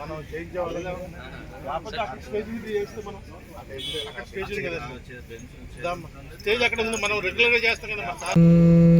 మనం చేంజ్ అవ్వాలి అక్కడ చేస్తే మనం అక్కడ కదా స్టేజ్ అక్కడ మనం రెగ్యులర్ చేస్తాం కదా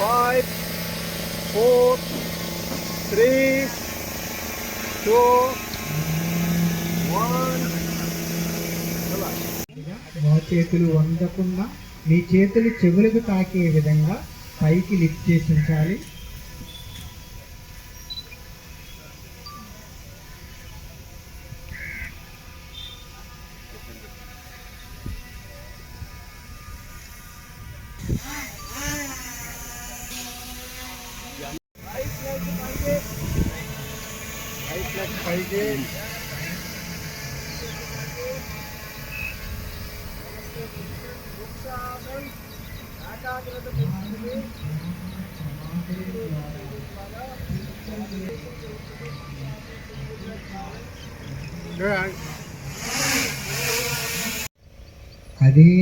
five four three two one చేతులు వందకుండా మీ చేతులు చెవులకు తాకే విధంగా పైకి లిఫ్ట్ చేసి ఉంచాలి Ah! అదే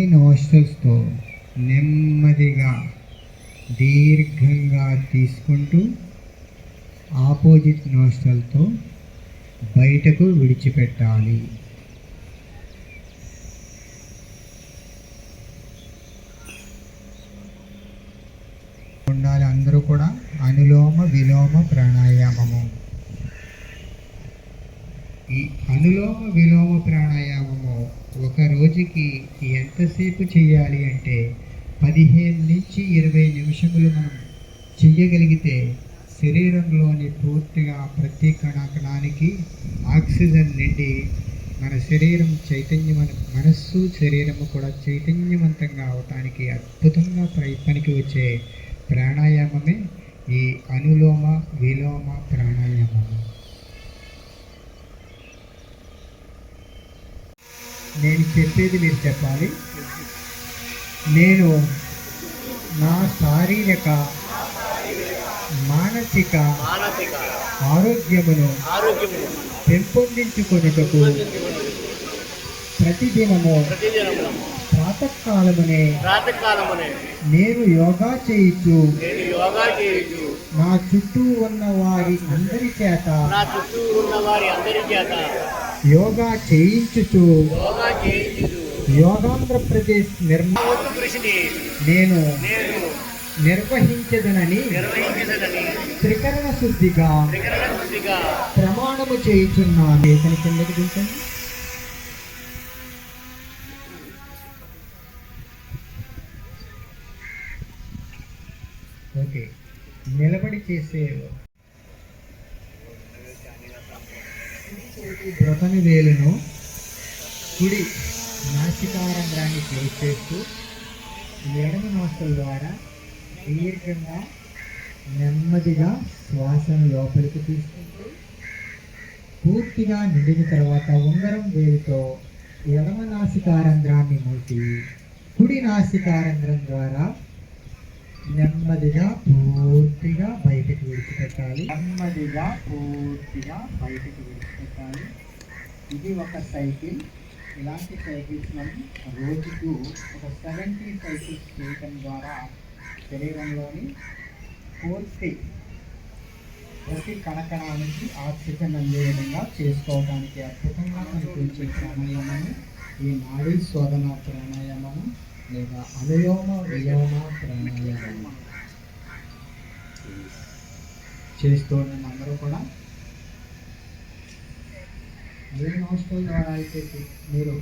నోస్టల్స్తో నెమ్మదిగా దీర్ఘంగా తీసుకుంటూ ఆపోజిట్ నోస్టల్తో బయటకు విడిచిపెట్టాలి. ఉండాలి అందరూ కూడా అనులోమ విలోమ ప్రాణాయామము. ఈ అనులోమ విలోమ ప్రాణాయామము ఒక రోజుకి ఎంతసేపు చేయాలి అంటే పదిహేను నుంచి ఇరవై నిమిషములు మనం చెయ్యగలిగితే శరీరంలోని పూర్తిగా ప్రతి కణానికి ఆక్సిజన్ నిండి మన శరీరం చైతన్యమైన మనస్సు శరీరము కూడా చైతన్యవంతంగా అవటానికి అద్భుతంగా ప్రయ- పనికి వచ్చే ప్రాణాయామమే ఈ అనులోమ విలోమ ప్రాణాయామము. నేను చెప్పేది మీరు చెప్పాలి. నేను నా శారీరక మానసిక మానసిక ఆరోగ్యమును ఆరోగ్యము పెంపొందించుకొనుటకు ప్రతిదినము ప్రాతకాలమునే నేను యోగా చేయించు చేయొచ్చు నా చుట్టూ ఉన్న వారి అందరి చేత నా చుట్టూ ఉన్న వారి అందరి చేత యోగా చేయించుచు యోగా చేయించు యోగాంధ్రప్రదేశ్ నిర్మ నా వంతు కృషిని నేను నేను నిర్వహించదనని నిర్వహించదని త్రికరణ శుద్ధిగా ప్రమాణము చేయుచున్నాను. ఇతని కిందకి దించండి. ఓకే. నిలబడి చేసే బ్రతని వేలును కుడి నాసికారంధ్రాన్ని క్లోజ్ చేస్తూ ఎడమ నోస్తల ద్వారా దీర్ఘంగా నెమ్మదిగా శ్వాసను లోపలికి తీసుకుంటూ పూర్తిగా నిండిన తర్వాత ఉంగరం వేలితో ఎడమ నాసికారంధ్రాన్ని మూసి కుడి నాసికారంధ్రం ద్వారా నెమ్మదిగా పూర్తిగా బయటకు విడిచిపెట్టాలి. నెమ్మదిగా పూర్తిగా బయటకు విడిచిపెట్టాలి. ఇది ఒక సైకిల్. ఇలాంటి సైకిల్స్ మనం రోజుకు ఒక సెవెంటీ సైకిల్స్ చేయటం ద్వారా శరీరంలోని పూర్తి ప్రతి కణకణానికి ఆక్సిజన్ అందే విధంగా చేసుకోవడానికి అద్భుతంగా కనిపించే ప్రాణాయామము ఈ నాడీ శోధన ప్రాణాయామము లేదా అనుయోమ విలోమ ప్రాణాయామము. చేస్తూ అందరూ కూడా ఏ హాస్టల్ ద్వారా అయితే మీరు